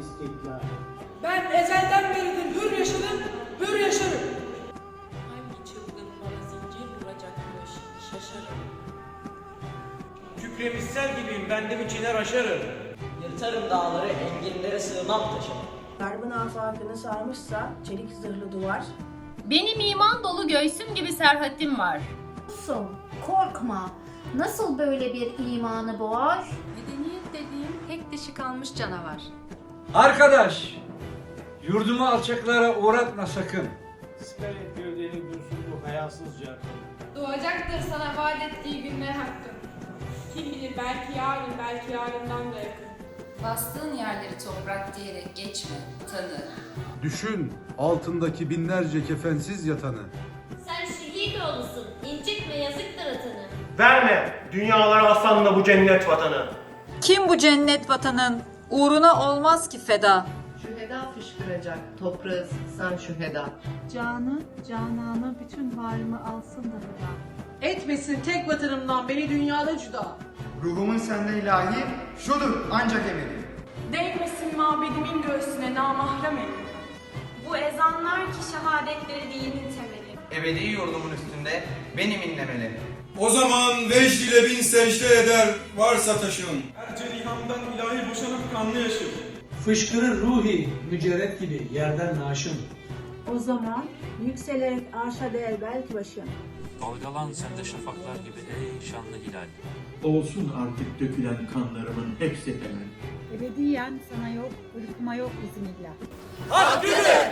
istiklal. Ben ezelden beridir hür yaşadım, hür yaşarım. Hangi çılgın bana zincir vuracakmış şaşarım. Kükremişsel gibiyim ben de bir çiner aşarım. Yırtarım dağları, enginlere sığmam taşım. Garbın afakını sarmışsa çelik zırhlı duvar. Benim iman dolu göğsüm gibi serhatim var. Olsun, korkma. Nasıl böyle bir imanı boğar? Medeniyet dediğim tek dişi kalmış canavar. Arkadaş, yurdumu alçaklara uğratma sakın. Siper et gövdeni dursun bu hayasızca. Doğacaktır sana vaat ettiği günler hakkın. Kim bilir belki yarın, belki yarından da yakın. Bastığın yerleri toprak diyerek geçme, tanı. Düşün altındaki binlerce kefensiz yatanı. Sen şehit oğlusun, incitme yazıktır atanı. Verme dünyalara aslanla bu cennet vatanı. Kim bu cennet vatanın? Uğruna olmaz ki feda. Şüheda fışkıracak, toprağı sen şüheda. Canı, cananı bütün varımı alsın da feda. Etmesin tek vatanımdan beni dünyada cüda. Ruhumun sende ilahi şudur ancak eminim. Değmesin mabedimin göğsüne namahrem el. Bu ezanlar ki şehadetleri dinin temeli. Ebedi yurdumun üstünde benim inlemeli. O zaman vecd ile bin secde eder varsa taşın. Her celihamdan kanlı yaşım. Fışkırır ruhi mücerret gibi yerden naşım. O zaman yükselerek arşa değer belki başım. Dalgalan sende şafaklar gibi ey şanlı hilal. Olsun artık dökülen kanlarımın hepsi helal. Ebediyen sana yok, ırkıma yok bizim illa. Hakkıdır,